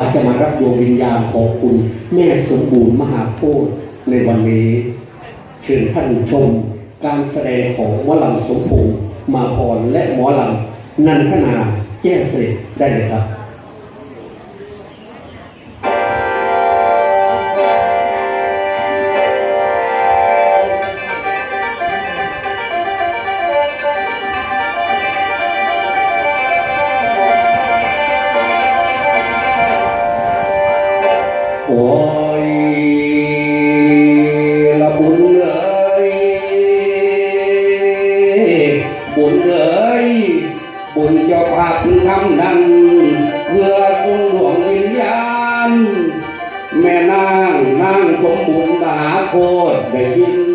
อาจจะมารับดวงวิญญาณของคุณแม่สมบูรณ์มหาโพธิ์ในวันนี้เชิญท่านชมการแสดงของหมอลำสมพงษ์มาพรและหมอลำนันทนาแจ้งเสร็จได้เลยครับ แม่นางนางสมบูรณ์ดาโคตรได้ยิน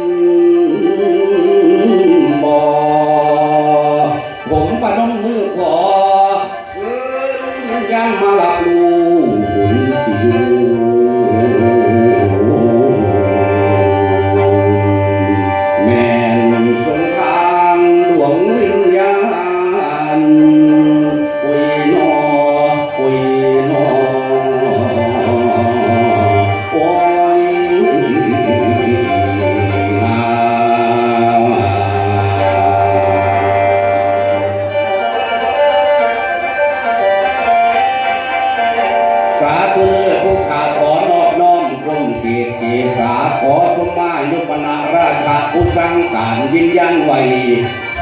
ผู้สร้างการยืนยันไว้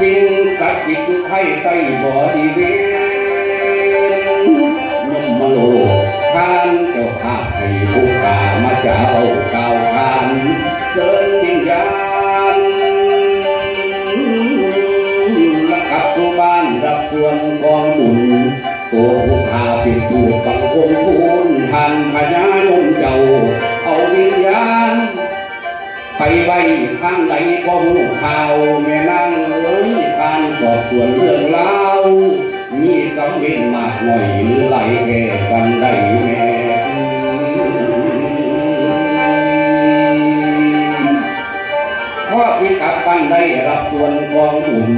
สิ่งศักดิ์สิทธิ์ให้ใต้บริเวณนมมโลทานเจ้าภาพให้ผู้ขามาเจ้าเก่าวทานเสริญวิญญาณและกับสู่บ้านรับส่วนกองบุญตัวผู้ขาเป็นตูดบังคมทูลทันพญานุ่มเจ้าเอาวิญญาณ ไปไว้ข้างใดก็หูข่าว แม่นางเอ้ยการสอบสวนเรื่องรามีกำเว้นมากหน่อยหรือไหลแก่สันใดแน่พราะสิกับปันได้รับส่วนกองบุญ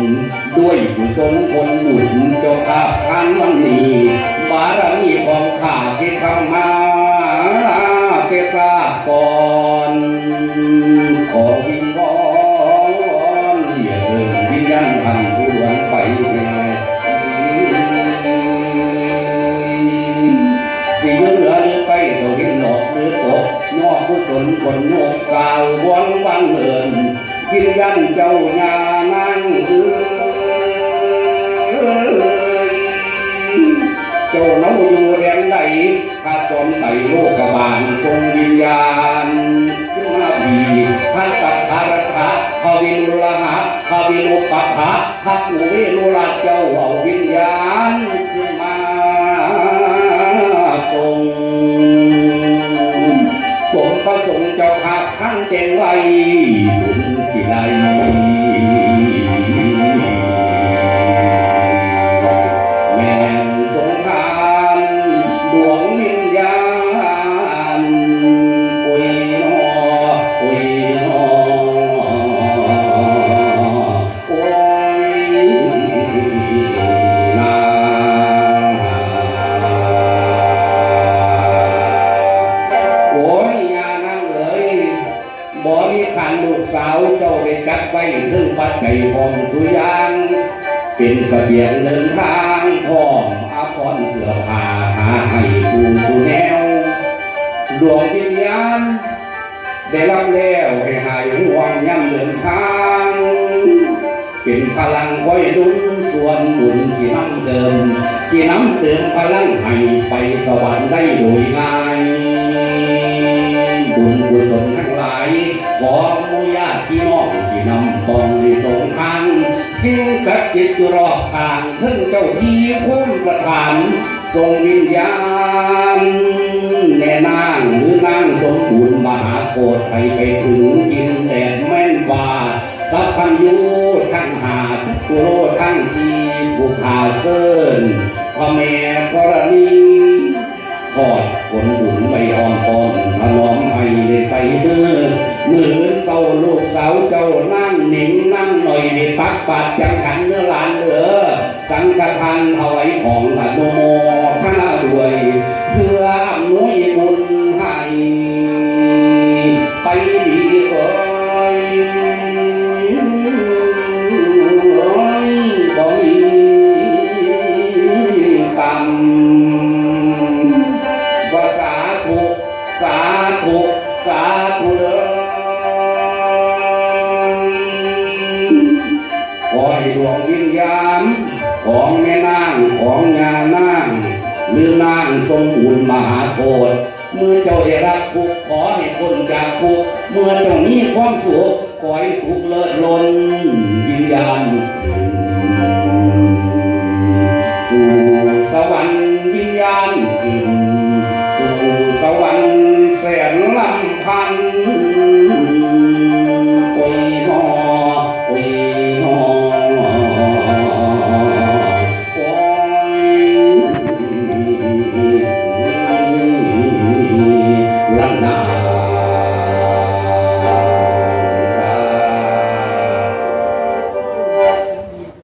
ด้วยกุศลคนบุญเจ้าภาพทานวันนี้ บารมีของข้าที่ทำมา คนโยกกล่าววนวันเอินวิญญาณเจ้าญานั่งเอ้ยเจ้าน้องอยู่เรียนใดข้าจอมไตโลกบาลทรงวิญญาณขึ้นมาพีท่านปัตถารถะพาวินุลหะพาวินุปัฏฐะพักอุเวนุรัตเจ้าเอาวิญญาณขึ้นมาทรง จ้าภาพท่านเจงไว้บุญสิได ได้จัดไว้ถึงปัจจัยของสุยางเป็นเสบียงเดินทางพร้อมอาภรณ์เสื้อผ้าหาให้ผู้สู่แนวดวงวิญญาณได้รับแล้วให้หายห่วงย่ำเดินทาง เป็นพลังคอยดุลส่วนบุญสีน้ำเติมสีน้ำเติมพลังให้ไปสวรรค์ได้โดยง่าย สิ่งศักดิ์สิทธิ์อยู่รอบทางเพิ่งเจ้าที่คุ้มสถานทรงวิญญาณแน่นางหรือนางสมบูรณ์มหาโคตรไปไปถึงกินแดดแม่นฟ้าสัพพัญญูทั้งหาทุกโลทั้งสีผู้ขาเซินพระแม่ธรณีทอดผลบุญใบอ่อนปอนถนอมให้ได้ใส่มือมือาเจ้านั่งหนิงนั่งหน่อยในปักปัดจังขันเนื้อลานเด้อสังฆทานเอาไอ้ของหลานโมท่านด้วย เพื่อมุ่ยบุญให้ไปดีเอ้ยบ่มีกรรม ให้ดวงวิญญาณ ของแม่นางของงานางหรือนางทรงบุญมหาโคตเมื่อเจ้าได้รับคุกขอให้พ้นจากคุกเมื่อเจ้ามีความสุขขอให้สุขเลิศล้นวิญญาณสู่สวรรค์วิญญาณกินสู่สวรรค์แสนลำพันธ